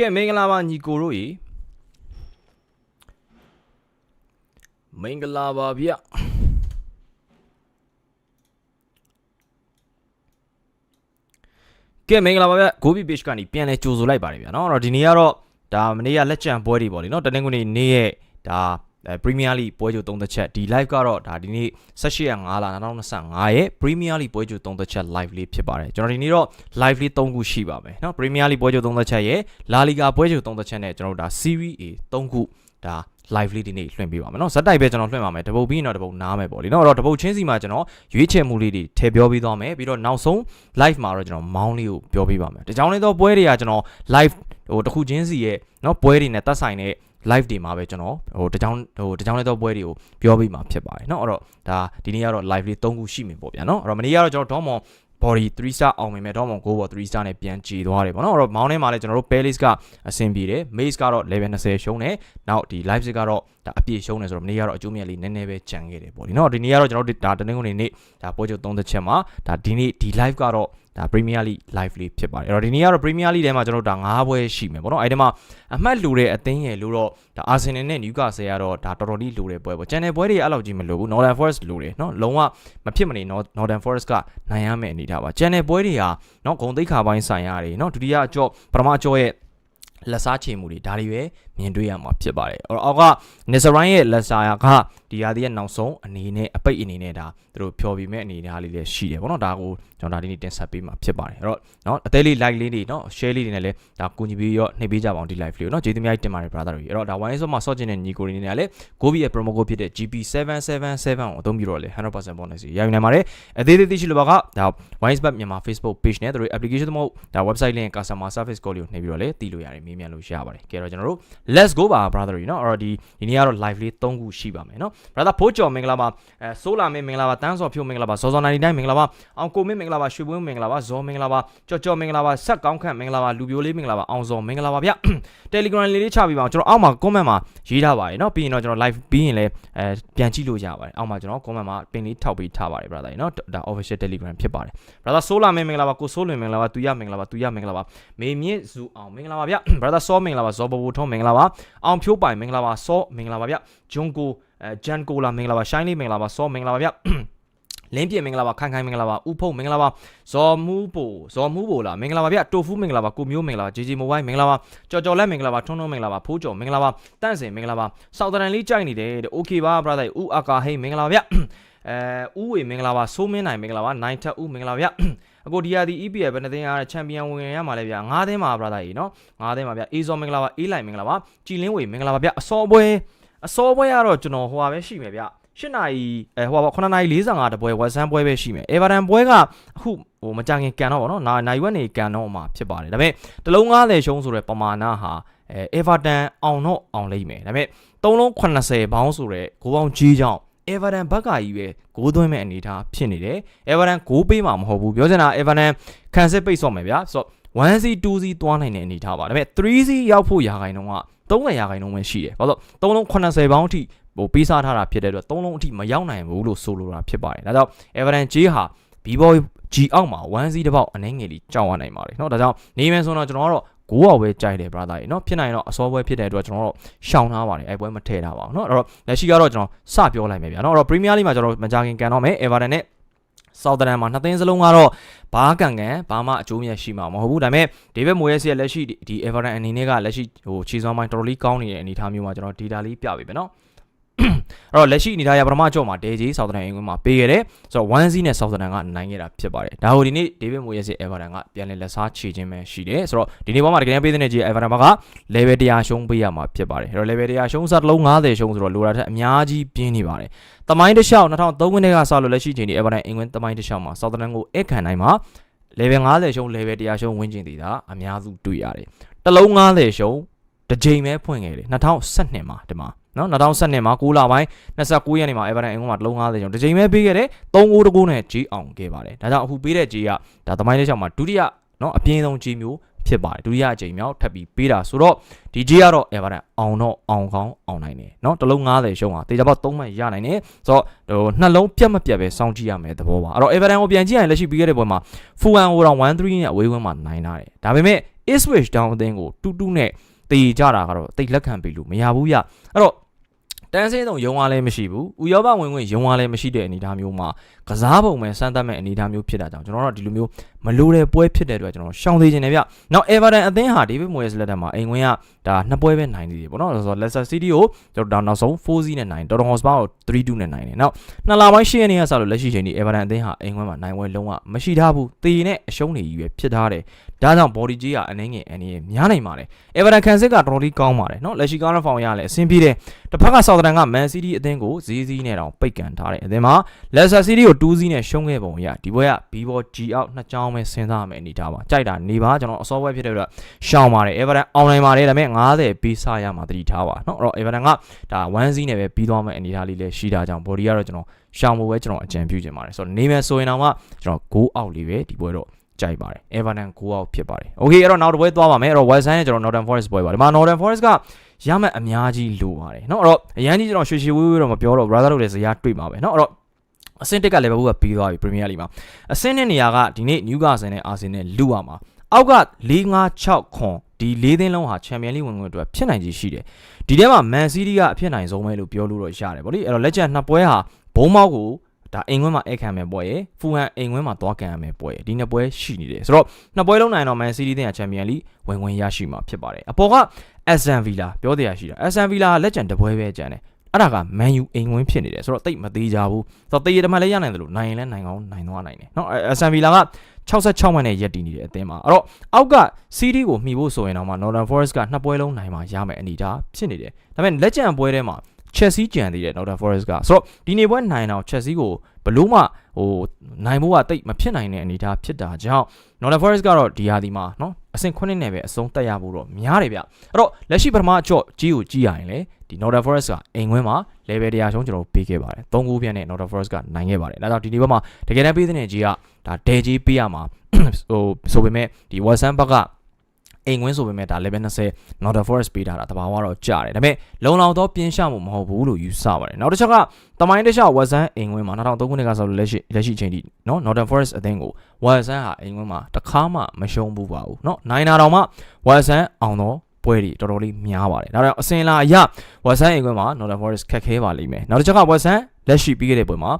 ကဲမင်္ဂလာပါညီကိုတို့ရေမင်္ဂလာပါဗျကဲမင်္ဂလာပါဗျ Gobi Page ကနေပြန်လဲကြိုဆိုလိုက်ပါတယ်ဗျာเนาะအဲ့တော့ဒီနေ့ကတော့ဒါမနေ့ကလက်ကျန်ပွဲတွေပေါ့လေเนาะတနင်္ဂနွေနေ့ရဲ့ဒါအဲ Premier League ပွဲကြို3သက်ချက်ဒီ live ကတော့ဒါဒီနေ့18ရက်5လ2025ရဲ့ Premier League ပွဲကြို3သက်ချက် live လေးဖြစ်ပါတယ်ကျွန်တော်ဒီနေ့တော့ live လေး3ခုရှိပါမယ်เนาะ Premier League ပွဲကြို3သက်ချက်ရဲ့ La Liga ပွဲကြို3သက်ချက်နဲ့ကျွန်တော်တို့ဒါ Serie A 3ခုဒါ live လေးဒီနေ့လွှင့်ပေးပါမယ်เนาะဇက်တိုက်ပဲကျွန်တော်လွှင့်ပါမယ်တပုတ်ပြီးရင်တော့တပုတ်နားမယ်ပေါ့လေเนาะအဲ့တော့တပုတ်ချင်းစီမှာကျွန်တော်ရွေးချယ်မှုလေးတွေထည့်ပြောပေးသွားမယ်ပြီးတော့နောက်ဆုံး live မှာတော့ကျွန်တော်မောင်းလေးကိုပြောပေးပါမယ်ဒီကြောင်းလေးတော့ပွဲတွေကကျွန်တော် live ဟိုတစ်ခုချင်းစီရဲ့เนาะပွဲတွေနဲ့သက်ဆိုင်တဲ့ live တွေမှာပဲကျွန်တော်ဟိုတကြောင်ဟိုတကြောင်လေးတော့ပွဲတွေကိုပြောပြမှာဖြစ်ပါတယ်เนาะအဲ့တော့ဒါဒီနေ့ကတော့ live လေး3ခုရှိမယ်ပေါ့ဗျာเนาะအဲ့တော့မနေ့ကတော့ကျွန်တော်ဒေါမောင် body 3 star အောင်မြင်မဲ့ဒေါမောင်9ဘော3 star နဲ့ပြန်ကြည်သွားတယ်ပေါ့เนาะအဲ့တော့မောင်းထဲမှာလည်းကျွန်တော်တို့ Palace ကအဆင်ပြေတယ် Maze ကတော့ level 20ရှုံးတယ်နောက်ဒီ live စစ်ကတော့ ဒါအပြည့်ရှုံးတယ်ဆိုတော့မနေ့ကတော့အကျိုးမြတ်လေးနည်းနည်းပဲကြံခဲ့တယ်ပေါ့ဒီနော်ဒီနေ့ကတော့ကျွန်တော်တို့ဒါတနင်္ဂနွေနေ့ဒါပွဲချုပ်30ချက်မှာဒါဒီနေ့ဒီ live ကတော့ဒါ Premier League live လေးဖြစ်ပါတယ်အဲ့တော့ဒီနေ့ကတော့ Premier League ထဲမှာကျွန်တော်တို့ဒါ9ပွဲရှိမယ်ပေါ့နော်အဲ့ဒီမှာအမှတ်လူတဲ့အသင်းရဲ့လို့တော့ဒါ Arsenal နဲ့ Newcastle ကတော့ဒါတော်တော်လေးလူတဲ့ပွဲပေါ့ Channel ပွဲတွေအဲ့လောက်ကြီးမလူဘူး Northern Forest လူတယ်နော်လုံးဝမဖြစ်မနေ Northern Forest ကနိုင်ရမယ့်အနေထားပါ Channel ပွဲတွေဟာနော်ဂုံသိက္ခာပိုင်းဆိုင်ရာတွေနော်ဒုတိယအကြော့ပထမအကြော့ရဲ့ လက်စားချေမှုတွေဒါတွေပဲမြင်တွေ့ရမှာဖြစ်ပါတယ်အဲ့တော့အောက်က Nisaran ရဲ့လက်စားက ဒီရာသီရဲ့နောက်ဆုံးအနေနဲ့အပိတ်အနေနဲ့ဒါသူတို့ဖြော်ပြမဲ့အနေအထားလေးလည်းရှိတယ်ပေါ့နော်ဒါကိုကျွန်တော်ဒါဒီနေ့တင်ဆက်ပေးမှာဖြစ်ပါတယ်အဲ့တော့နော်အသေးလေး like လေးတွေနော် share လေးတွေနဲ့လည်းဒါကူညီပြီးရောနှိပ်ပေးကြပါအောင်ဒီ live လေးကိုနော်ကျေးဇူးများတင်ပါတယ် brother တွေအဲ့တော့ဒါ wine ဆိုမှာဆော့ကျင်တဲ့ညီကိုတွေနေနဲ့လည်း Gobi ရဲ့ promo code ဖြစ်တဲ့ GP777 ကိုအသုံးပြုတော့လေ100% bonus ရယူနိုင်ပါတယ်အသေးသေးသိရှိလိုပါကဒါ wine spot မြန်မာ Facebook page နဲ့တို့ application တို့ဒါ website link customer service call လေးကိုနှိပ်ပြီးတော့လေတည်လို့ရတယ်မေးမြန်းလို့ရပါတယ်ကဲတော့ကျွန်တော်တို့ let's go ပါ brother တွေနော်အဲ့တော့ဒီဒီနေ့ကတော့ live လေး3ခုရှိပါမယ်နော်brother ဖိုးကျော်မင်္ဂလာပါအဲဆိုလာမင်းမင်္ဂလာပါတန်းစော်ဖြိုးမင်္ဂလာပါဇော်ဇော်99မင်္ဂလာပါအောင်ကိုမင်းမင်္ဂလာပါရွှေပွင်းမင်္ဂလာပါဇော်မင်္ဂလာပါကြော်ကြော်မင်္ဂလာပါဆက်ကောင်းခန့်မင်္ဂလာပါလူပြိုလေးမင်္ဂလာပါအောင်ဇော်မင်္ဂလာပါဗျ Telegram လေးလေးချပြီးပါအောင်ကျွန်တော်အောက်မှာ comment မှာရေးထားပါတယ်เนาะပြီးရင်တော့ကျွန်တော် live ပြီးရင်လည်းအဲပြန်ကြည့်လို့ရပါတယ်အောက်မှာကျွန်တော် comment မှာပင်လေးထောက်ပေးထားပါတယ် brother เนาะဒါ official Telegram ဖြစ်ပါတယ် brother ဆိုလာမင်းမင်္ဂလာပါကိုဆိုးလွင်မင်္ဂလာပါသူရမင်္ဂလာပါသူရမင်္ဂလာပါမေမြင့်စုအောင်မင်္ဂလာပါဗျ brother စောမင်္ဂလာပါဇော်ဘဘူထုံးမင်္ဂလာပါအောင်ဖြိုးပိုင်မင်္ဂလာပါစောမင်္ဂလာပါဗျဂျွန်ကို အဲဂျန်ကိုလာမင်္ဂလာပါရှိုင်းလေးမင်္ဂလာပါစောမင်္ဂလာပါဗျလင်းပြည့်မင်္ဂလာပါခိုင်ခိုင်မင်္ဂလာပါဥဖုံမင်္ဂလာပါဇော်မူးပိုဇော်မူးပိုလားမင်္ဂလာပါဗျတိုဖူးမင်္ဂလာပါကိုမျိုးမင်္ဂလာပါဂျီဂျီမိုဘိုင်းမင်္ဂလာပါကြော်ကြော်လက်မင်္ဂလာပါထွန်းထွန်းမင်္ဂလာပါဖိုးကျော်မင်္ဂလာပါတန့်စင်မင်္ဂလာပါစောက်တရန်လေးကြိုက်နေတယ်တဲ့โอเคပါ brother ဥအာကာဟိမင်္ဂလာပါဗျအဲဥဝေမင်္ဂလာပါဆိုးမင်းနိုင်မင်္ဂလာပါနိုင်ထက်ဥမင်္ဂလာပါဗျအခုဒီယာဒီ EPL ဘယ်နှသိန်းအားချန်ပီယံဝင်ရမှာလဲဗျ၅သိန်းပါ brother ကြီးနော်၅သိန်းပါဗျအေဇော်မင်္ဂလာပါအေးလိုက်မင်္ဂလာပါကြည်လင်းဝေမင်္ဂလာပါဗျအစောပွဲ အစောပွဲကတော့ကျွန်တော်ဟိုပါပဲရှိမယ်ဗျ၈နာရီအဲဟိုပါ9နာရီ45တပွဲဝက်ဆန်ပွဲပဲရှိမယ်အေဗာတန်ပွဲကအခုဟိုမကြခင်ကန်တော့ဗောနော်နာနိုင်ဝက်နေကန်တော့မှာဖြစ်ပါတယ်ဒါပေမဲ့တလုံး90ရှုံးဆိုတဲ့ပမာဏဟာအဲအေဗာတန်အောင်တော့အောင်လိမ့်မယ်ဒါပေမဲ့3လုံး80ဘောင်းဆိုတဲ့ဂိုးပေါင်းကြီးကြောင်းအေဗာတန်ဘက်ကကြီးပဲဂိုးသွင်းမဲ့အနေအထားဖြစ်နေတယ်အေဗာတန်ဂိုးပေးမှာမဟုတ်ဘူးပြောချင်တာအေဗာတန်ခံစစ်ပိတ်ဆော့မယ်ဗျာဆိုတော့ 1C 2C သွားနိုင်တဲ့အနေအထားပါဒါပေမဲ့ 3C ရောက်ဖို့ရာခိုင်နှုန်းက 300ရာခိုင်နှုန်းပဲရှိတယ်ဘာလို့3လုံး80ဘောင်းအထိဟိုပေးစားထားတာဖြစ်တဲ့အတွက်3လုံးအထိမရောက်နိုင်ဘူးလို့ဆိုလိုတာဖြစ်ပါတယ်ဒါကြောင့် Everton J ဟာ B-boy G အောက်မှာ 1C တစ်ပေါက်အနေငယ်လေးကြောက်ရနိုင်ပါတယ်เนาะဒါကြောင့်နေမယ်ဆိုတော့ကျွန်တော်ကတော့ကိုအောင်ပဲကြိုက်တယ် brother ရေเนาะဖြစ်နိုင်တော့အစောပွဲဖြစ်တဲ့အတွက်ကျွန်တော်တို့ရှောင်ထားပါတယ်အဲပွဲမထည့်ထားပါဘူးเนาะအဲ့တော့လက်ရှိကတော့ကျွန်တော်စပြောလိုက်မယ်ဗျာเนาะအဲ့တော့ Premier League မှာကျွန်တော်မကြခင်ကန်တော့မယ် Everton နဲ့ ဆောက်တရန်မှာနှစ်သင်းစလုံးကတော့ဘာကန်ကန်ဘာမှအကျိုးမြတ်ရှိမှာမဟုတ်ဘူးဒါပေမဲ့ဒေးဗစ်မိုရဲစီရဲ့လက်ရှိဒီ Everton အနေနဲ့ကလက်ရှိဟိုခြေစွမ်းပိုင်းတော်တော်လေးကောင်းနေတဲ့အနေအထားမျိုးမှာကျွန်တော် data လေးပြပေးမယ်နော်။ အဲ့တော့လက်ရှိအနေထားရပထမကြော့မှာဒေဂျီဆောက်တန်အင်္ဂွန်းမှာပေးခဲ့တယ်ဆိုတော့1 0နဲ့ဆောက်တန်ကနိုင်ခဲ့တာဖြစ်ပါတယ်ဒါဟိုဒီနေ့ဒေးဗစ်မိုယက်စ်ရဲ့ Everton ကပြန်လည်လက်စားချေခြင်းပဲရှိတယ်ဆိုတော့ဒီနေ့ပေါ်မှာတကယ်ပေးတဲ့ကြီး Everton ဘက်က level 100ရှုံးပေးရမှာဖြစ်ပါတယ်အဲ့တော့ level 100ရှုံးစားတစ်လုံး90ရှုံးဆိုတော့လိုတာထက်အများကြီးပြင်းနေပါတယ်တမိုင်းတစ်လျှောက်2003ခုနှစ်ကစလို့လက်ရှိချိန်ဒီ Everton အင်္ဂွန်းတမိုင်းတစ်လျှောက်မှာဆောက်တန်ကိုအခံနိုင်မှာ level 50ရှုံး level 100ရှုံးဝင်းကျင်သေးတာအများစုတွေ့ရတယ်တစ်လုံး90ရှုံး တစ်ချိန်ပဲဖွင့်ခဲ့တယ်2012မှာဒီမှာနော်2012မှာ6လပိုင်း29ရက်နေ့မှာ Everton အင်္ဂုံမှာတလုံး50ကျော်တစ်ချိန်ပဲပေးခဲ့တယ်3ဂိုးတဂိုးနဲ့ကြီးအောင်ခဲ့ပါတယ်ဒါကြောင့်အခုပေးတဲ့ကြီးကဒါသမိုင်းလေးချောက်မှာဒုတိယနော်အပြင်းဆုံးကြီးမျိုးဖြစ်ပါတယ်ဒုတိယအကြိမ်မြောက်ထပ်ပြီးပေးတာဆိုတော့ဒီကြီးကတော့ Everton အောင်တော့အောင်ကောင်းအောင်နိုင်တယ်နော်တလုံး90ရှုံးတာတေချာပေါက်3မှတ်ရနိုင်တယ်ဆိုတော့ဟိုနှလုံးပြတ်မပြတ်ပဲစောင့်ကြည့်ရမယ်သဘောပါအဲ့တော့ Everton ကိုပြန်ကြည့်ရင်လက်ရှိပြီးခဲ့တဲ့ပွဲမှာ Fulham ဟိုတော့1-3နဲ့အဝေးဝန်းမှာနိုင်တာတယ်ဒါပေမဲ့ Ipswich Town အသင်းကိုတူတူနဲ့ တည်ကြတာကတော့တိတ်လက်ခံပြီလို့မရဘူးဗျအဲ့တော့တန်းစင်းဆုံးယုံအားလည်းမရှိဘူးဥရောပဝင်ဝင်ယုံအားလည်းမရှိတဲ့အနေအထားမျိုးမှာကစားပုံပဲစမ်းသပ်မဲ့အနေအထားမျိုးဖြစ်တာကြောင့်ကျွန်တော်တို့ဒီလိုမျိုး မလိုတဲ့ပွဲဖြစ်တဲ့အတွက်ကျွန်တော်ရှောင်သေးခြင်းနဲ့ဗျနောက် Everton အသင်းဟာ David Moyes လက်ထက်မှာအိမ်ဝင်ကဒါနှစ်ပွဲပဲနိုင်သေးတယ်ပေါ့နော်ဆိုတော့ Leicester City ကိုကျွန်တော်နောက်ဆုံး4-0နဲ့နိုင် Tottenham Hotspur ကို3-2နဲ့နိုင်တယ်နောက်နှစ်လပိုင်း10ရက်နေ့ကစလို့လက်ရှိချိန်ထိ Everton အသင်းဟာအိမ်ဝင်မှာနိုင်ပွဲလုံးဝမရှိထားဘူးတေနဲ့အရှုံးတွေကြီးပဲဖြစ်ထားတယ်ဒါကြောင့် body ကြီးကအနှင်းငယ်အနေနဲ့များနိုင်ပါတယ် Everton ခံစစ်ကတော်တော်လေးကောင်းပါတယ်နော်လက်ရှိကားရဖောင်ရလည်းအဆင်ပြေတယ်တစ်ဖက်က Southampton က Man City အသင်းကိုဈေးဈေးနဲ့တောင်ပိတ်ကန်ထားတယ်အသင်းမှာ Leicester City ကို2-0နဲ့ရှုံးခဲ့ပုံရဒီပွဲက B-ball G out နှစ်ချောင်းပဲစဉ်းစားမယ်အနေထားပါကြိုက်တာနေပါကျွန်တော်အစောပွဲဖြစ်တဲ့အတွက်ရှောင်းပါတယ် Everton အောင်နိုင်ပါတယ်ဒါပေမဲ့90ပေးစားရမှာတတိထားပါနော်အဲ့တော့ Everton ကဒါ1-0နဲ့ပဲပြီးသွားမယ့်အနေထားလေးလည်းရှိတာကြောင့် body ကတော့ကျွန်တော်ရှောင်းဖို့ပဲကျွန်တော်အကြံပြုချင်ပါတယ်ဆိုတော့နေမယ်ဆိုရင်တော့မှကျွန်တော်6 out လေးပဲဒီပွဲတော့ကြိုက်ပါတယ် Everton 6 out ဖြစ်ပါတယ် Okay အဲ့တော့နောက်တစ်ပွဲသွားပါမယ်အဲ့တော့ West Ham နဲ့ကျွန်တော် Northern Forest ပွဲပါဒီမှာ Northern Forest ကရမှတ်အများကြီးလိုပါတယ်เนาะအဲ့တော့အရန်ကြီးကျွန်တော်ရွှေရွှေဝေးဝေးတော့မပြောတော့ brother တို့လည်းဇရာတွေ့မှာပဲเนาะအဲ့တော့ အဆင့်တက်ကလည်းဘဘူးကပြီးသွားပြီ Premier League မှာအဆင့်နဲ့နေရာကဒီနေ့ Newcastle နဲ့ Arsenal လူရမှာအောက်က4 5 6ခွန်ဒီ၄သင်းလုံးဟာ Champions League ဝင်ခွင့်အတွက်ဖြစ်နိုင်ခြေရှိတယ်ဒီထဲမှာ Man City ကအဖြစ်နိုင်ဆုံးပဲလို့ပြောလို့တော့ရတယ်ဗောလေအဲ့တော့လက်ကျန်နှစ်ပွဲဟာဘုံမောက်ကိုဒါအိမ်ခွင်းမှာအိတ်ခံမယ်ပွဲရယ်ဖူဟန်အိမ်ခွင်းမှာသွားကန်ရမယ်ပွဲရယ်ဒီနှစ်ပွဲရှိနေတယ်ဆိုတော့နှစ်ပွဲလုံးနိုင်တော့ Man City တဲ့ချန်ပီယံလိဝင်ဝင်ရရှိမှာဖြစ်ပါတယ်အပေါ်က Aston Villa ပြောတရားရှိတာ Aston Villa ကလက်ကျန်တစ်ပွဲပဲကျန်တယ် အဲ့ဒါက Man U အိမ်ဝင်ဖြစ်နေတယ်ဆိုတော့တိတ်မသေးကြဘူးဆိုတော့တေးရတမလည်းရနိုင်တယ်လို့နိုင်ရင်လည်းနိုင်ကောင်းနိုင်သွားနိုင်တယ်เนาะ Aston Villa က66မှတ်နဲ့ရက်တည်နေတဲ့အသင်းမှာအဲ့တော့အောက်က CD ကိုမှီဖို့ဆိုရင်တော့မှ Northern Forest ကနှစ်ပွဲလုံးနိုင်မှာရမယ်အနေထားဖြစ်နေတယ်ဒါပေမဲ့လက်ကျန်ပွဲထဲမှာ Chelsea ကြံသေးတယ် Northern Forest ကဆိုတော့ဒီနေ့ပွဲနိုင်တော့ Chelsea ကိုဘလို့မှဟိုနိုင်ဖို့ကတိတ်မဖြစ်နိုင်တဲ့အနေအထားဖြစ်တာကြောင့် Northern Forest ကတော့ဒီဟာဒီမှာเนาะအဆင့်9နဲ့ပဲအဆုံးတက်ရဖို့တော့များတယ်ဗျအဲ့တော့လက်ရှိပထမအကြော့ကြီးကိုကြီးရရင်လေ ဒီ Northern Forest ကအိမ်ခွင်းမှာ level တရားရှုံးကျွန်တော်ပေးခဲ့ပါတယ်၃ခုပြည့်နဲ့ Northern Forest ကနိုင်ခဲ့ပါတယ်ဒါကြောင့်ဒီနေ့ဘက်မှာတကယ်တမ်းပေးတဲ့ကြီးကဒါဒဲကြီးပေးရမှာဟိုဆိုပေမဲ့ဒီ Watson ဘက်ကအိမ်ဝင်းဆိုပေမဲ့ဒါ level 20 Northern Forest ပေးထားတာတဘာဝတော့ကြားတယ်ဒါပေမဲ့လုံလောက်တော့ပြင်းရှမှုမဟုတ်ဘူးလို့ယူဆပါတယ်နောက်တစ်ချက်ကတမိုင်းတစ်ချောက် Watson အိမ်ဝင်းမှာ2003ခုနှစ်ကဆိုလို့လက်ရှိလက်ရှိချိန်ထိနော် Northern Forest အသင်းကို Watson ဟာအိမ်ဝင်းမှာတခါမှမရှုံးဘူးပါဘူးနော်နိုင်တာတော့မှ Watson အောင်တော့ ပွဲတွေတော်တော်လေးများပါတယ်ဒါကြောင့်အစင်လာအရ Watson အိမ်ခွဲမှာ Northern Forest ခက်ခဲပါလိမ့်မယ်နောက်တစ်ချက်က Watson လက်ရှိပြီးခဲ့တဲ့ပွဲမှာ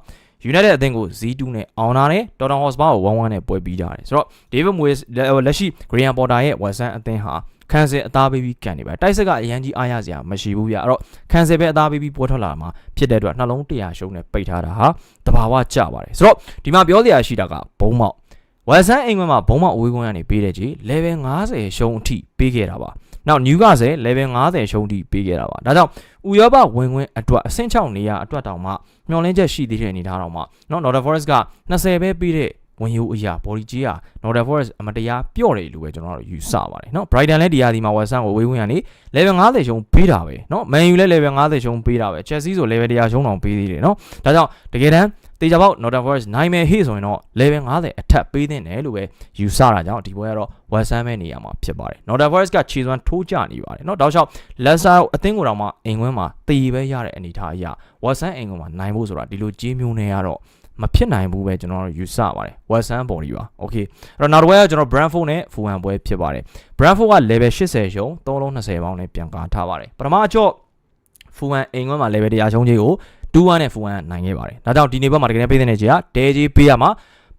United အသင်းကို Z2 နဲ့အောင်လာတယ် Tottenham Hotspur ကို1-1နဲ့ပွဲပြီးကြတယ်ဆိုတော့ David Moyes လက်ရှိ Graham Potter ရဲ့ Watson အသင်းဟာခန်းစင်အသားပေးပြီးကန်နေပါတိုက်စစ်ကအရန်ကြီးအားရစရာမရှိဘူးဗျအဲ့တော့ခန်းစင်ပဲအသားပေးပြီးပွဲထွက်လာမှာဖြစ်တဲ့အတွက်နှလုံး100ရှုံးနဲ့ပိတ်ထားတာဟာတဘာဝကျပါတယ်ဆိုတော့ဒီမှာပြောစရာရှိတာကဘုံမောက်ဝက်ဆန်အိမ်ခွန်းမှာဘုံမောက်အဝေးကွင်းကနေပေးတဲ့ကြီး level 50ရှုံးအထိပေးခဲ့တာပါ နောက်နျူးကလည်း level 50ရှုံးထိပေးခဲ့တာပါဒါကြောင့်ဥရောပဝင်ခွင့်အတွက်အဆင့်6နေရာအတွက်တောင်မှမျှော်လင့်ချက်ရှိသေးတဲ့အနေအထားတောင်မှနော် Northern Forest က20ပဲပေးတဲ့ ဝင်ယူအရာ body ကြီးဟာ Northern Forest အမတရားပြော့တယ်လို့ပဲကျွန်တော်တို့ယူဆပါတယ်เนาะ Brighton လည်းဒီဟာဒီမှာ West Ham ကိုဝေးဝင်ရနေ level 50ရှုံးပေးတာပဲเนาะ Man U လည်း level 50ရှုံးပေးတာပဲ Chelsea ဆို level 100ရှုံးတောင်ပေးသေးတယ်เนาะဒါကြောင့်တကယ်တမ်းတေချာပေါက် Northern Forest နိုင်မယ်ဟေ့ဆိုရင်တော့ level 50အထက်ပေးသင့်တယ်လို့ပဲယူဆတာကြောင့်ဒီပွဲကတော့ West Ham ပဲနေရာမှာဖြစ်ပါတယ် Northern Forest ကခြေစွမ်းထိုးကျနေပါတယ်เนาะတောက်လျှောက် Leicester အသင်းကိုတောင်မှအိမ်ခွင်းမှာတေပဲရတဲ့အနေအထားအရာ West Ham အိမ်ခွင်းမှာနိုင်ဖို့ဆိုတာဒီလိုကြီးမျိုးနေရတော့ မဖြစ်နိုင်ဘူးပဲကျွန်တော်တို့ယူဆပါတယ် West Ham ပေါ်ကြီးပါ Okay အဲ့တော့နောက်တစ်ပွဲကကျွန်တော် Brentford နဲ့ Fulham ပွဲဖြစ်ပါတယ် Brentford က level 80ရှုံး3လုံး20ပေါင်းနဲ့ပြန်ကားထားပါတယ်ပထမအကြော့ Fulham အိမ်ခွင်းမှာ level 100ရှုံးကြီးကို2-1နဲ့ Fulham နိုင်ခဲ့ပါတယ်ဒါကြောင့်ဒီနေ့ဘက်မှာတကယ်ပေးတဲ့နေကြီးကဒဲကြီးပေးရမှာ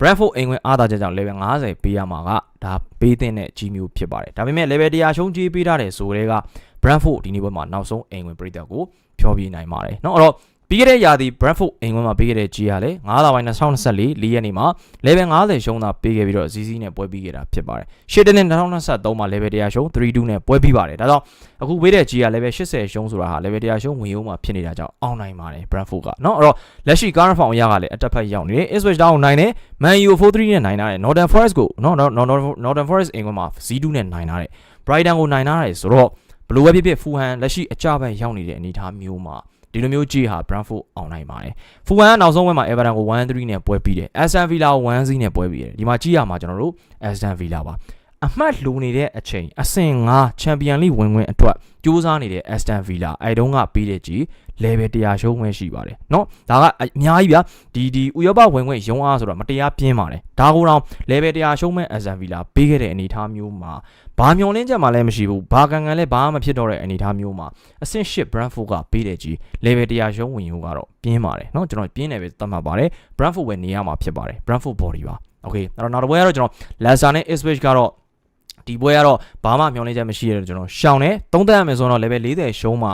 Brentford အိမ်ဝင်အားသာချက်ကြောင့် level 50ပေးရမှာကဒါပေးတဲ့နဲ့ကြီးမျိုးဖြစ်ပါတယ်ဒါပေမဲ့ level 100ရှုံးကြီးပေးထားတယ်ဆိုတဲ့က Brentford ဒီနေ့ဘက်မှာနောက်ဆုံးအိမ်ဝင်ပြည်သက်ကိုဖြောပြနိုင်ပါတယ်เนาะအဲ့တော့ ပြီးခဲ့တဲ့ရာသီ Brentford အိမ်ဝင်မှာပြီးခဲ့တဲ့ G ကလည်း9လပိုင်း2024 4ရက်နေ့မှာ level 50ရှုံးတာပေးခဲ့ပြီးတော့ ZZ နဲ့ပွဲပြီးခဲ့တာဖြစ်ပါတယ်။ရှစ်တနင်္ဂနွေ2023မှာ level 100ရှုံး3-2နဲ့ပွဲပြီးပါတယ်။ဒါကြောင့်အခုပေးတဲ့ G က level 80ရှုံးဆိုတာဟာ level 100ရှုံးဝင်ရုံမှာဖြစ်နေတာကြောင့်အောင်နိုင်ပါတယ် Brentford က။နော်အဲ့တော့လက်ရှိ Gareth Found ရကလည်းအတက်ဖက်ရောက်နေတယ်။ Ipswich Town နိုင်တယ်။ Man U 4-3နဲ့နိုင်တာတယ်။ Northern Forest ကိုနော် Northern Forest အိမ်ဝင်မှာ0-2နဲ့နိုင်တာတယ်။ Brighton ကိုနိုင်တာတယ်ဆိုတော့ဘလို့ပဲဖြစ်ဖြစ် Fulham လက်ရှိအကြမ်းဖက်ရောက်နေတဲ့အနေအထားမျိုးမှာ ဒီလိုမျိုးကြည့်ဟာ Brentford အောင်နိုင်ပါတယ်။ Fulham ကနောက်ဆုံးပွဲမှာ Everton ကို1-3နဲ့ပွဲပြီးတယ်။ Aston Villa ကို1-0နဲ့ပွဲပြီးတယ်။ဒီမှာကြည့်ရမှာကျွန်တော်တို့ Aston Villa ပါ။အမှတ်လိုနေတဲ့အချိန်အဆင့်5 Champion League ဝင်ဝင်အတွက်စူးစမ်းနေတဲ့ Aston Villa အဲတုန်းကပြီးတဲ့ကြီး level 100ရှုံးခွင့်ရှိပါတယ်เนาะဒါကအများကြီးဗျာဒီဒီဥရောပဝင်ခွင့်ရုံးအားဆိုတော့မတရားပြင်းပါတယ်ဒါကိုတော့ level 100ရှုံးမဲ့ Aston Villa ပေးခဲ့တဲ့အနေအထားမျိုးမှာဘာမျောလင်းချက်မှလည်းမရှိဘူးဘာကန်ကန်လည်းဘာမှမဖြစ်တော့တဲ့အနေအထားမျိုးမှာအဆင့်၈ Brentford ကပေးတဲ့ကြီး level 100ရှုံးဝင်ယူကတော့ပြင်းပါတယ်เนาะကျွန်တော်ပြင်းတယ်ပဲသတ်မှတ်ပါတယ် Brentford ဝင်နေရမှာဖြစ်ပါတယ် Brentford body ပါ okay အဲ့တော့နောက်တစ်ပွဲကတော့ကျွန်တော် Leicester နဲ့ Ipswich ကတော့ဒီပွဲကတော့ဘာမှမျောလင်းချက်မရှိရတဲ့ကျွန်တော်ရှောင်းတယ်သုံးသက်ရမယ်ဆိုတော့ level 40ရှုံးမှာ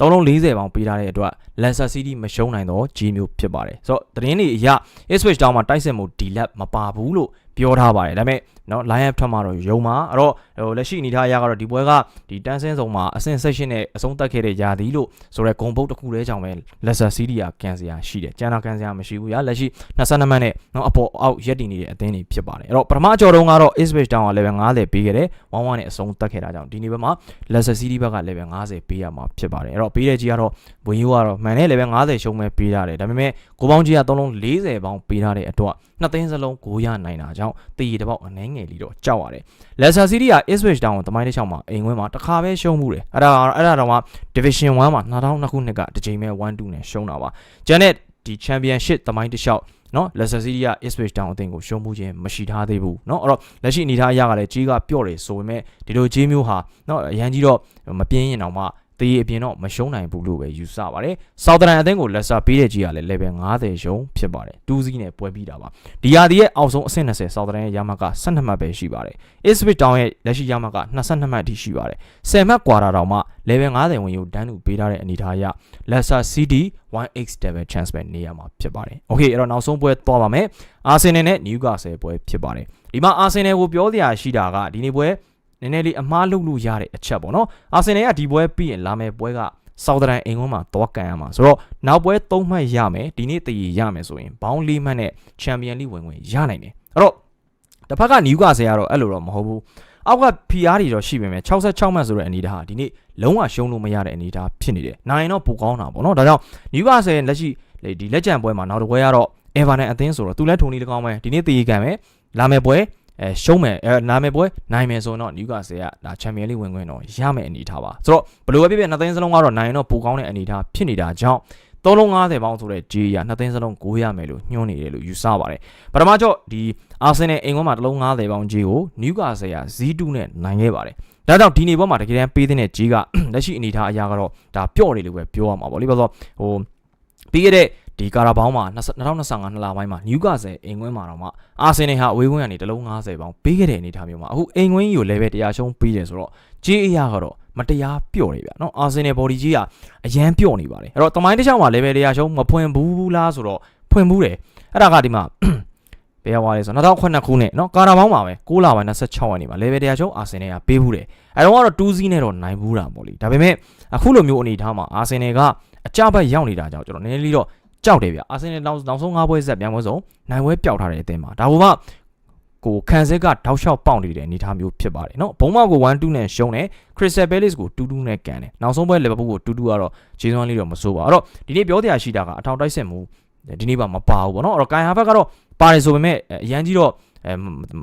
သုံးလုံး40ပေါင်ပေးထားတဲ့အတွက် Leicester City မရှုံးနိုင်တော့ကြီးမျိုးဖြစ်ပါတယ်ဆိုတော့သတင်းတွေအရ Ipswich Town မှာတိုက်စစ်မှု D-Lab မပါဘူးလို့ ပြောထားပါတယ်ဒါပေမဲ့နော် line up ထွက်မှာတော့ယုံမှာအဲ့တော့ဟိုလက်ရှိအနေထားအရကတော့ဒီပွဲကဒီတန်းစင်းစုံမှာအဆင့် section နဲ့အဆုံးသတ်ခဲ့တဲ့ယာဒီလို့ဆိုရဲဂုံပုတ်တစ်ခုလေးကြောင့်ပဲ Leicester City ကကန်စရာရှိတယ်ကျန်တာကန်စရာမရှိဘူးညာလက်ရှိ22မှတ်နဲ့နော်အပေါ်အောက်ရက်တည်နေတဲ့အသင်းတွေဖြစ်ပါတယ်အဲ့တော့ပထမအကြော်တုန်းကတော့ Ipswich Town က level 50ပေးခဲ့တယ်1-1နဲ့အဆုံးသတ်ခဲ့တာကြောင့်ဒီနေ့ဘက်မှာ Leicester City ဘက်က level 50ပေးရမှာဖြစ်ပါတယ်အဲ့တော့ပေးတဲ့ကြီးကတော့ဘွင်ယူကတော့မှန်တဲ့ level 50ရှုံးမဲ့ပေးရတယ်ဒါပေမဲ့ကိုပေါင်းကြီးက3လုံး40ပေါင်းပေးထားတဲ့အတွက်နှစ်သိန်းစလုံး9ရနိုင်တာကြောင့်င့်တည်ရတဲ့ပေါက်အနှဲငယ်လေးတော့ကြောက်ရတယ်။ Leicester City က Ipswich Town ကိုတမိုင်းတစ်ချောင်းမှာအိမ်ခွင်းမှာတစ်ခါပဲရှုံးမှုတယ်။အဲ့ဒါအဲ့ဒါတော့မှ Division 1မှာ2002ခုနှစ်ကတစ်ကြိမ်ပဲ1-2နဲ့ရှုံးတာပါ။ Janet ဒီ Championship တမိုင်းတစ်လျှောက်နော် Leicester City က Ipswich Town အသင်းကိုရှုံးမှုခြင်းမရှိထားသေးဘူးနော်အဲ့တော့လက်ရှိအနေထားအရကလည်းကြီးကပြော့တယ်ဆိုပေမဲ့ဒီလိုကြီးမျိုးဟာနော်အရန်ကြီးတော့မပြင်းရင်တောင်မှ တေးအပြင်တော့မရှုံးနိုင်ဘူးလို့ပဲယူဆပါတယ်။ Southern အသင်းကို Leicester ပေးတဲ့ကြီးကလည်း level 50ရှုံးဖြစ်ပါတယ်။2စီးနဲ့ပွဲပြီးတာပါ။ဒီရာဒီရဲ့အောက်ဆုံးအဆင့်20 Southern ရဲ့ရမက12မှတ်ပဲရှိပါတယ်။ Ipswich Town ရဲ့လက်ရှိရမက22မှတ်အထိရှိပါတယ်။10မှတ်ကွာတာတောင်မှ level 50ဝင်ယူတန်းတူပေးထားတဲ့အနေအထားအရ Leicester City 1x double chance ပဲနေရမှာဖြစ်ပါတယ်။ Okay အဲ့တော့နောက်ဆုံးပွဲသွားပါမယ်။ Arsenal နဲ့ Newcastle ပွဲဖြစ်ပါတယ်။ဒီမှာ Arsenal ကိုပြောစရာရှိတာကဒီနေ့ပွဲ နည်းနည်းလေးအမားလုပ်လို့ရတဲ့အချက်ပေါ့နော်အာဆင်နယ်ကဒီပွဲပြီးရင်လာမယ့်ပွဲကဆောက်ဒရန်အိမ်ဝန်းမှာသွားကန်ရမှာဆိုတော့နောက်ပွဲ၃မှတ်ရမယ်ဒီနေ့တည်ရမယ်ဆိုရင်ဘောင်း၄မှတ်နဲ့ချန်ပီယံလိဝင်ဝင်ရနိုင်တယ်အဲ့တော့တစ်ဖက်ကနယူကာဆယ်ကတော့အဲ့လိုတော့မဟုတ်ဘူးအောက်က PR တွေတော့ရှိပေမဲ့66မှတ်ဆိုတဲ့အနေထားဟာဒီနေ့လုံးဝရှုံးလို့မရတဲ့အနေထားဖြစ်နေတယ်နိုင်တော့ပိုကောင်းတာပေါ့နော်ဒါကြောင့်နယူကာဆယ်လက်ရှိဒီလက်ကျန်ပွဲမှာနောက်တစ်ပွဲကတော့ Everton အသင်းဆိုတော့သူလည်းထုံနေတကောင်းပဲဒီနေ့တည်ရကန်မယ်လာမယ့်ပွဲ အဲရှုံးမယ်အဲနာမည်ပွဲနိုင်မယ်ဆိုတော့နယူကာဆယ်ကဒါချန်ပီယံလိဝင်ခွင့်တော့ရမယ်အနေထားပါဆိုတော့ဘယ်လိုပဲဖြစ်ဖြစ်နှစ်သိန်းစလုံးကတော့နိုင်တော့ပိုကောင်းတဲ့အနေထားဖြစ်နေတာကြောင့်3လုံး90ပေါင်းဆိုတဲ့ဂျီရနှစ်သိန်းစလုံး9ရမယ်လို့ညွှန်းနေတယ်လို့ယူဆပါတယ်ပထမကြော့ဒီအာဆင်နယ်အိမ်ကွန်းမှာတစ်လုံး90ပေါင်းဂျီကိုနယူကာဆယ်က Z2 နဲ့နိုင်ခဲ့ပါတယ်ဒါကြောင့်ဒီနေ့ဘောမှာတကယ်တမ်းပေးတဲ့ဂျီကလက်ရှိအနေထားအရာကတော့ဒါပျော့တယ်လို့ပဲပြောရမှာပေါ့လေဘာလို့ဟိုပြီးခဲ့တဲ့ ဒီကာရာဘောင်းမှာ2025နှစ်လပိုင်းမှာနယူကာဆယ်အိမ်ကွင်းမှာတော့မှအာဆင်နယ်ဟာအဝေးကွင်းကနေတလုံး90ပေါင်ပေးခဲ့တဲ့အနေအထားမျိုးမှာအခုအိမ်ကွင်းကြီးကိုလည်းပဲတရားရှုံးပေးတယ်ဆိုတော့ကြေးအရာကတော့မတရားပြော့နေဗျာနော်အာဆင်နယ်ဘော်ဒီကြီးကအရန်ပြော့နေပါတယ်အဲ့တော့တမိုင်းတစ်ချောင်းမှာလည်းပဲတရားရှုံးမဖွင့်ဘူးလားဆိုတော့ဖွင့်ဘူးတယ်အဲ့ဒါကဒီမှာဘယ်ရောက်သွားလဲဆိုတော့2009ခုနှစ်နော်ကာရာဘောင်းမှာပဲ6လပိုင်း26ရက်နေ့မှာလေဗယ်တရားရှုံးအာဆင်နယ်ကပေးဘူးတယ်အဲတော့ကတော့2စီးနဲ့တော့နိုင်ဘူးတာပေါ့လေဒါပေမဲ့အခုလိုမျိုးအနေအထားမှာအာဆင်နယ်ကအကြဘက်ရောက်နေတာကြောင့်ကျွန်တော်နည်းနည်းလေးတော့ ကြောက်တယ်ဗျအာဆင်နယ်နောက်နောက်ဆုံး၅ပွဲဆက်ပြန်ပွဲဆုံးနိုင်ပွဲပျောက်ထားတဲ့အသင်းမှာဒါကမှကိုခန်ဆက်ကတောက်လျှောက်ပေါက်နေတဲ့အနေအထားမျိုးဖြစ်ပါတယ်เนาะဘုံမောက်ကို1-2နဲ့ရှုံးတယ်ခရစ္စတယ်ဘဲလစ်ကို2-2နဲ့ကန်တယ်နောက်ဆုံးပွဲလီဗာပူးကို2-2ကတော့ဂျေဇွန်လေးတော့မဆိုးပါအဲ့တော့ဒီနေ့ပြောတရားရှိတာကအထောက်တိုက်စစ်မှုဒီနေ့ပါမပါဘူးပေါ့เนาะအဲ့တော့ကိုင်ဟာဘက်ကတော့ပါတယ်ဆိုပေမဲ့အရန်ကြီးတော့ အဲ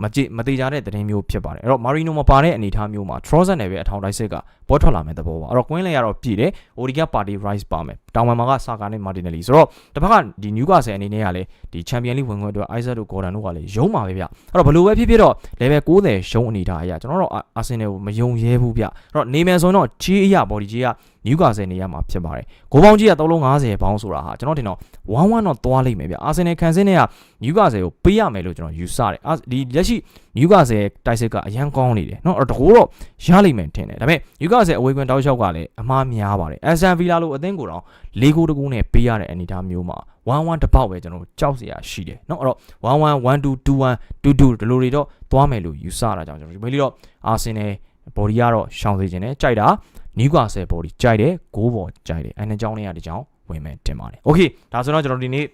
မကြည့်မသေးကြတဲ့သတင်းမျိုးဖြစ်ပါတယ်အဲ့တော့မာရီနိုမပါတဲ့အနေအထားမျိုးမှာ Trossard နဲ့ပဲအထောင်တိုက်စစ်ကဘောထွက်လာမယ့်သဘောပါအဲ့တော့ကွင်းလေကတော့ပြည်တယ် Odiga Party Rice ပါမယ်တောင်ပံမှာကစာကာနဲ့ Martinelli ဆိုတော့တစ်ဖက်ကဒီ Newcastle အနေနဲ့ကလည်းဒီ Champion League ဝင်ခွင့်အတွက် Isaac တို့ Gordon တို့ကလည်းရုံးပါပဲဗျအဲ့တော့ဘယ်လိုပဲဖြစ်ဖြစ်တော့ level 90ရှုံးအနေထားအရာကျွန်တော်တို့ Arsenal ကိုမယုံရဲဘူးဗျအဲ့တော့နေမယ်ဆိုရင်တော့ကြီးအရာ body ကြီး က Newcastle နေရမှာဖြစ်ပါတယ်ဂိုးပေါင်းကြီးက350ပေါင်းဆိုတာဟာကျွန်တော်တင်တော့1-1တော့သွားလိမ့်မယ်ဗျ Arsenal ခံစင်းတွေက Newcastle ကိုပေးရမယ်လို့ကျွန်တော်ယူဆတယ်ဒီလက်ရှိ Newcastle တိုက်စစ်ကအရန်ကောင်းနေတယ်เนาะအဲ့တော့တကူတော့ရလိမ့်မယ်ထင်တယ်ဒါပေမဲ့ Newcastle အဝေးကွင်းတောက်လျှောက်ကလည်းအမှားများပါတယ် Aston Villa လိုအသင်းကိုတော့၄ဂိုးတကူနဲ့ပေးရတဲ့အနေအထားမျိုးမှာ1-1တစ်ပေါက်ပဲကျွန်တော်ကြောက်စရာရှိတယ်เนาะအဲ့တော့1-1 1-2 2-1 2-2ဒီလိုတွေတော့သွားမယ်လို့ယူဆတာကြောင့်ကျွန်တော်ဒီမေးလေးတော့ Arsenal ဘော်ဒီကတော့ရှောင်စေခြင်းနဲ့ကြိုက်တာနီးကွာဆယ်ဘော်ဒီကြိုက်တယ်ဂိုးဘော်ကြိုက်တယ်အဲနှစ်ကြောင်းလေးရတဲ့ကြောင်းဝင်မယ်တင်ပါတယ်โอเคဒါဆိုတော့ကျွန်တော်ဒီနေ့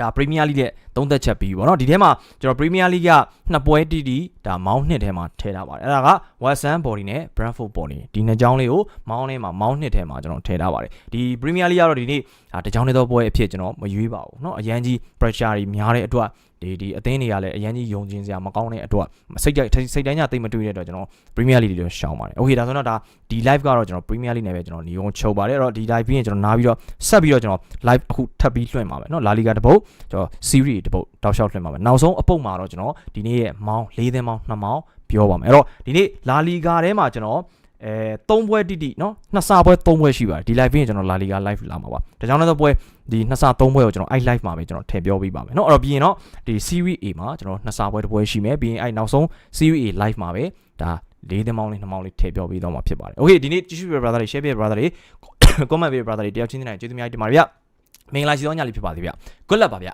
ဒါပရီးမီးယားလိရဲ့သုံးသက်ချက်ပြီးပေါ့နော်ဒီထဲမှာကျွန်တော်ပရီးမီးယားလိကနှစ်ပွဲတီးတီးဒါမောင်းနှစ်ထဲမှာထည့်ထားပါတယ်အဲ့ဒါက West Ham Body နဲ့ Brentford Body ဒီနှစ်ကြောင်းလေးကိုမောင်းထဲမှာမောင်းနှစ်ထဲမှာကျွန်တော်ထည့်ထားပါတယ်ဒီ Premier League ကတော့ဒီနေ့ဒါတကြောင်းလေးတော့ပွဲအဖြစ်ကျွန်တော်မရွေးပါဘူးเนาะအရန်ကြီး pressure တွေများတဲ့အတွက် ဒီဒီအသင်းတွေကလည်းအရင်ကြီးယုံကျင်စရာမကောင်းတဲ့အတွက်စိတ်ကြိုက်စိတ်တိုင်းကြတိတ်မတွေ့တဲ့အတွက်ကျွန်တော် Premier League တွေတော့ရှောင်ပါတယ်။ Okay ဒါဆိုတော့ဒါဒီ live ကတော့ကျွန်တော် Premier League နဲ့ပဲကျွန်တော်ညီကုန်းချုပ်ပါတယ်။အဲ့တော့ဒီ live ပြီးရင်ကျွန်တော်နားပြီးတော့ဆက်ပြီးတော့ကျွန်တော် live အခုထပ်ပြီးလွှင့်ပါမယ်เนาะ La Liga တပုတ်ကျွန်တော် series တပုတ်တောက်လျှောက်လွှင့်ပါမယ်။နောက်ဆုံးအပုတ်မှာတော့ကျွန်တော်ဒီနေ့ရဲ့မောင်း၄သင်းမောင်း2မောင်းပြောပါမယ်။အဲ့တော့ဒီနေ့ La Liga ထဲမှာကျွန်တော် အဲ၃ပွဲတိတိเนาะနှစ်ဆပွဲ၃ပွဲရှိပါတယ်ဒီ live ပြီးရင်ကျွန်တော် La Liga live လာမှာပါဒါကြောင့်လည်းတော့ပွဲဒီနှစ်ဆ၃ပွဲကိုကျွန်တော်အဲ့ live မှာပဲကျွန်တော်ထည့်ပြောပေးပါမယ်เนาะအဲ့တော့ပြီးရင်တော့ဒီ series A မှာကျွန်တော်နှစ်ဆပွဲတစ်ပွဲရှိမယ်ပြီးရင်အဲ့နောက်ဆုံး series A live မှာပဲဒါလေးသင်းမောင်းလေးနှစ်မောင်းလေးထည့်ပြောပေးတော့မှာဖြစ်ပါတယ် okay ဒီနေ့ကြည့်ရှုပြ brother တွေ share ပြ brother တွေ comment ပြ brother တွေတယောက်ချင်းချင်းတိုင်းကျေးဇူးများတင်ပါတယ်ဗျမင်္ဂလာရှိသောညလေးဖြစ်ပါစေဗျ good luck ပါဗျ